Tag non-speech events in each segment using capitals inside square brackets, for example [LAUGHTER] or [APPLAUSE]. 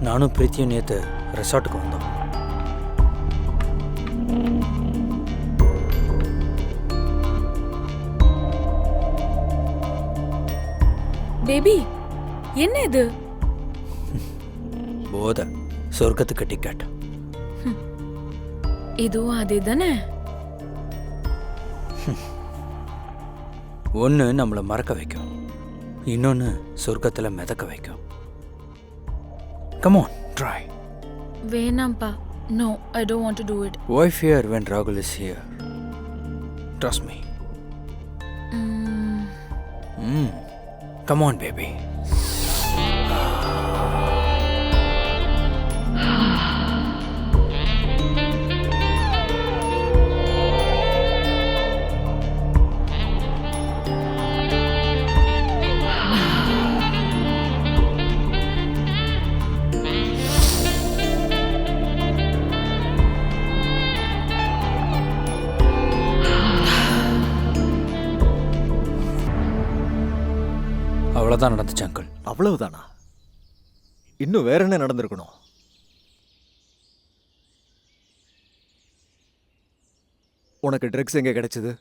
நானும் பிரீத்தியும் நேற்று ரெசார்ட்டுக்கு வந்தோம். பேபி என்ன இது? [LAUGHS] போதை. சொர்க்கத்துக்கு டிக்கெட் [LAUGHS] இதுவும் அதே தானே [LAUGHS] ஒன்று நம்மளை மறக்க வைக்கும். இன்னொன்று சொர்க்கத்தில் மிதக்க வைக்கும். Come on, try. Venampa, no, I don't want to do it. Why fear when Ragul is here? Trust me. Mm. Mm. Come on, baby. அவ்வளோதான் நடந்துச்சு அங்கிள் அவ்வளவுதானா? இன்னும் வேற என்ன நடந்திருக்கணும்? உனக்கு ட்ரக்ஸ் எங்க கிடைச்சது?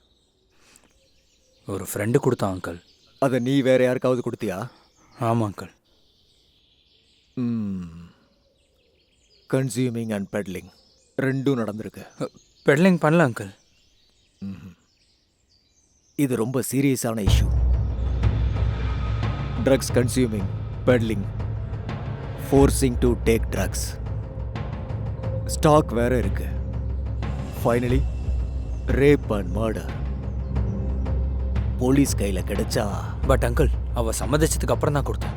ஒரு ஃப்ரெண்டு கொடுத்தான் அங்கிள் அதை நீ வேற யாருக்காவது கொடுத்தியா? ஆமாம் அங்கிள் கன்சியூமிங் அண்ட் பெட்லிங் ரெண்டும் நடந்திருக்கு. பெட்லிங் பண்ணல அங்கிள் இது ரொம்ப சீரியஸான issue drugs consuming peddling forcing to take drugs stock வேற இருக்கு. Finally rape and murder police கையில கிடைச்சா பட் அங்கிள் அவ சம்மதிச்சதுக்கு அப்புறம் தான் கொடுத்தேன்.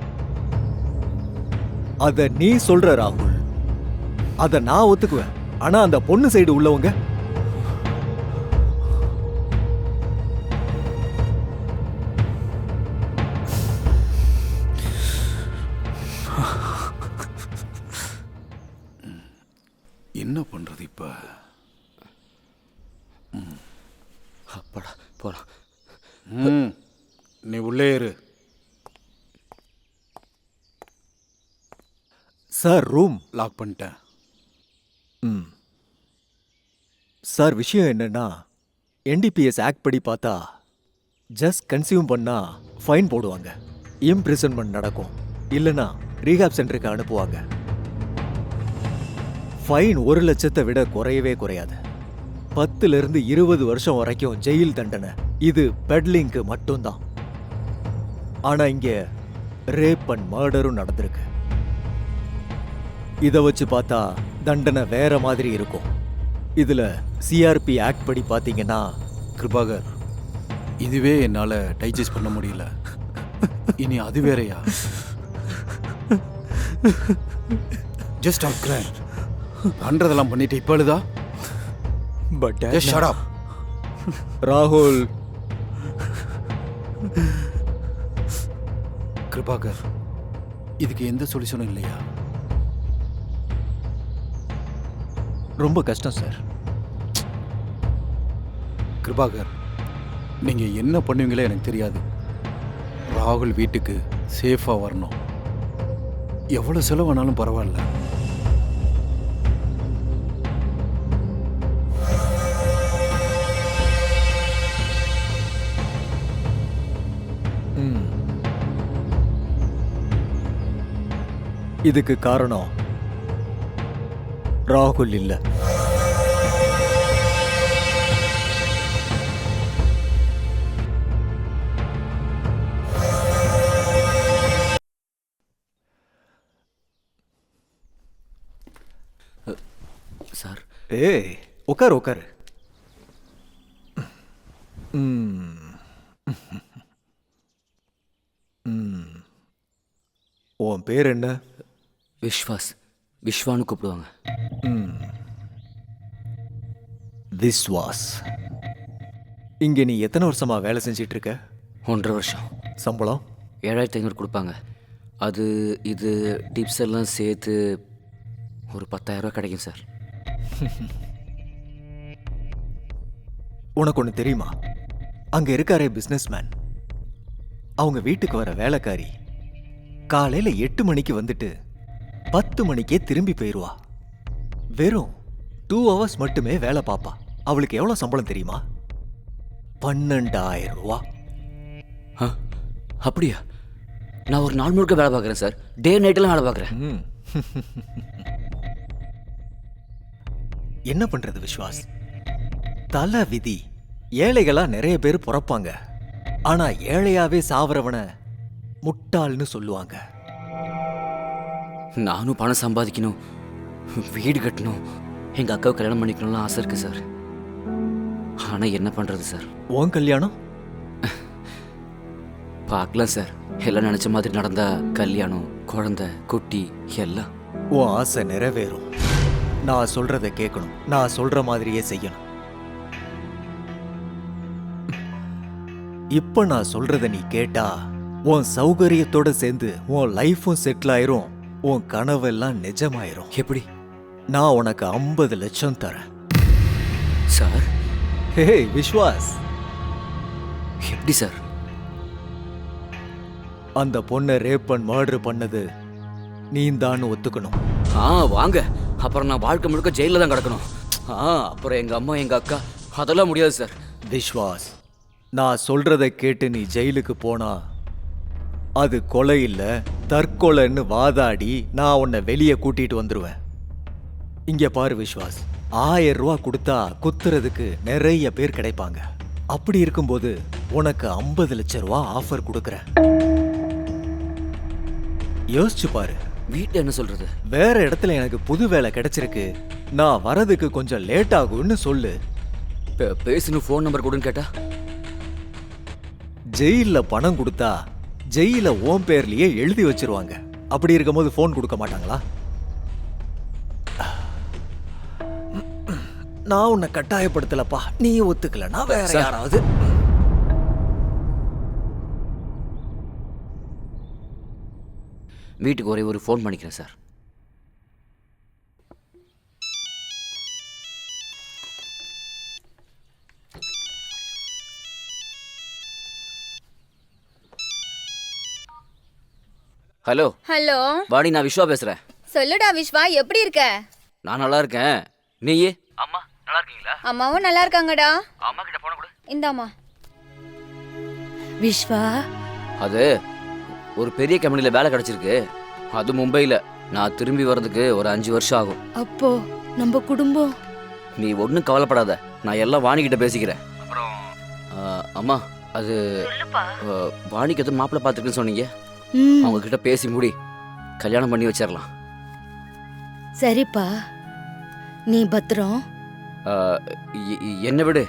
அத நீ சொல்ற ராகுல். அத நான் ஒத்துக்குவேன். ஆனா அந்த பொண்ணு சைடு உள்ளவங்க ம், நீ உள்ளே இரு. Sir room. லாக் பண்ணிட்டேன். ம். சார் விஷயம் என்னன்னா என்டிபிஎஸ் ஆக்ட் படி பார்த்தா ஜஸ்ட் கன்சியூம் பண்ணா ஃபைன் போடுவாங்க. இம்ப்ரிசன்மெண்ட் நடக்கும். இல்லைன்னா ரீஹாப் சென்டருக்கு அனுப்புவாங்க. ஃபைன் ஒரு லட்சத்தை விட குறையவே குறையாது. பத்துல இருந்து இருபது வருஷம் வரைக்கும் ஜெயில் தண்டனை. இது பெட்லிங்க்கு மட்டும்தான். ஆனா இங்க ரேப் அண்ட் மர்டரும் நடந்திருக்கு. இதை வச்சு பார்த்தா தண்டனை வேற மாதிரி இருக்கும். இதுல சிஆர்பி ஆக்ட் படி பாத்தீங்கன்னா கிருபாகர். இதுவே என்னால டைஜஸ்ட் பண்ண முடியல. இனி அது வேறயா? ஜஸ்ட் ஆக்ரேன் பண்றதெல்லாம் பண்ணிட்டு இப்ப அழுதா பட் ராகுல் கிருபாகர் இதுக்கு எந்த சொல்யூஷனும் இல்லையா? ரொம்ப கஷ்டம் சார் கிருபாகர் நீங்க என்ன பண்ணுவீங்களோ எனக்கு தெரியாது. ராகுல் வீட்டுக்கு சேஃபாக வரணும். எவ்வளோ செலவானாலும் பரவாயில்ல. இதுக்கு காரணம் ராகுல் இல்ல. சார். ஏய் உட்காரு உட்காரு. உன் பேர் என்ன? விஸ்வாஸ் விஸ்வான்னு கூப்பிடுவாங்க. விஸ்வாஸ். இங்க நீ எத்தனை வருஷமா வேலை செஞ்சிட்டு இருக்க ஒன்றரை வருஷம். சம்பளம்? ஏழாயிரத்தி ஐநூறு கொடுப்பாங்க. அது இது டிப்ஸ் எல்லாம் சேர்த்து ஒரு பத்தாயிரரூவா கிடைக்கும் சார். உனக்கு ஒன்று தெரியுமா? அங்க இருக்காரே பிஸ்னஸ்மேன் அவங்க வீட்டுக்கு வர வேலைக்காரி. காலையில எட்டு மணிக்கு வந்துட்டு பத்து மணிக்கே திரும்பி போயிருவா. வெறும் டூ ஹவர்ஸ் மட்டுமே வேலை பாப்பா. அவளுக்கு எவ்வளவு சம்பளம் தெரியுமா? பன்னெண்டாயிரம் ரூபா. அப்படியா? நான் ஒரு நாள் முழுக்க வேலை பார்க்குறேன் சார். டே நைட்டெல்லாம் வேலை பார்க்குறேன். என்ன பண்றது விஸ்வாஸ்? தல விதி. ஏழைகளா நிறைய பேர் பிறப்பாங்க. ஆனா ஏழையாவே சாவறவன முட்டாள்னு சொல்லுவாங்க. நானும் பணம் சம்பாதிக்கணும். வீடு கட்டணும். எங்கள் அக்காவை கல்யாணம் பண்ணிக்கணும்லாம் ஆசை இருக்குது சார். ஆனால் என்ன பண்ணுறது சார்? உன் கல்யாணம்? பார்க்கலாம் சார். எல்லாம் நினச்ச மாதிரி நடந்தா கல்யாணம் குழந்தை குட்டி எல்லாம். உன் ஆசை நிறைவேறும். நான் சொல்றத கேட்கணும். நான் சொல்ற மாதிரியே செய்யணும். இப்ப நான் சொல்றத நீ கேட்டா உன் சௌகரியத்தோட சேர்ந்து உன் லைஃபும் செட்டில் ஆயிரும். உன் கனவெல்லாம் நிஜமாயிரும். எப்படி? நான் உனக்கு ஐம்பது லட்சம் தரேன். சார்? ஹே விஸ்வாஸ். எப்படி சார்? அந்த பொண்ணை ரேப் பண்ண மர்டர் பண்ணது நீந்தான்னு ஒத்துக்கணும். ஆ வாங்க. அப்புறம் நான் வாழ்க்கை முழுக்க ஜெயிலில் தான் கிடக்கணும். ஆ அப்புறம் எங்கள் அம்மா எங்கள் அக்கா அதெல்லாம் முடியாது சார். விஸ்வாஸ் நான் சொல்றத கேட்டு நீ ஜெயிலுக்கு போனா அது கொலை இல்ல. தற்கொலைன்னு வாதாடி நான் உன்னை வெளியே கூட்டிட்டு வந்துருவேன். இங்க பாரு விஸ்வாஸ் ஆயிரம் ரூபா கொடுத்தா குத்துறதுக்கு நிறைய பேர் கிடைப்பாங்க. அப்படி இருக்கும்போது உனக்கு ஐம்பது லட்ச ரூபா ஆஃபர் கொடுக்குறேன். யோசிச்சு பாரு. வீட்டில் என்ன சொல்கிறது வேற இடத்துல எனக்கு புது வேலை கிடைச்சிருக்கு. நான் வரதுக்கு கொஞ்சம் லேட் ஆகும்னு சொல்லு. பேசணும் ஃபோன் நம்பர் கொடுன்னு கேட்டா? ஜெயில்ல பணம் கொடுத்தா ஜெயில ஓம் பேர்லயே எழுதி வச்சிருவாங்க. அப்படி இருக்கும்போது ஃபோன் கொடுக்க மாட்டாங்களா? நான் உன்னை கட்டாயப்படுத்தலப்பா. நீ ஒத்துக்கலனா வேற. யாராவது. வீட்டுக்கு ஒரே ஒரு ஃபோன் பண்ணிக்கிறேன் சார். ஹலோ. ஹலோ. வாணி நான் விஸ்வா பேசுகிறேன் சொல்லுடா விஸ்வா எப்படி இருக்க? நான் நல்லா இருக்கேன். நீயே? அம்மா நல்லா இருக்கீங்களா? அம்மாவும் நல்லா இருக்காங்கடா. அம்மா கிட்ட போன கூட. இந்தாம்மா. விஸ்வா அது ஒரு பெரிய கம்பெனியில் வேலை கிடச்சிருக்கு. அது மும்பையில். நான் திரும்பி வர்றதுக்கு ஒரு அஞ்சு வருஷம் ஆகும். அப்போ நம்ம குடும்பம்? நீ ஒன்றும் கவலைப்படாத. நான் எல்லாம் வாணிக்கிட்ட பேசிக்கிறேன். அப்புறம்? அம்மா அது வாணிக்கு எதுவும் மாப்பிள்ளை பார்த்துருக்குன்னு சொன்னீங்க? அவங்க கிட்ட பேசி முடி கல்யாணம் பண்ணி வச்சிடலாம் சரிப்பா. நீ பத்திரம். என்னை விடு.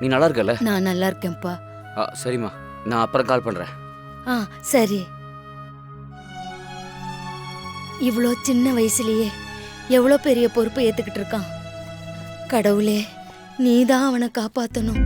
நீ நல்லா இருக்கல நான் நல்லா இருக்கேன்ப்பா. ஆ சரிம்மா. நான் அப்புறம் கால் பண்ணுறேன் ஆ சரி. இவ்வளோ சின்ன வயசுலயே எவ்வளோ பெரிய பொறுப்பை ஏத்துக்கிட்டு இருக்கான். கடவுளே நீ தான் அவனை காப்பாத்தணும்.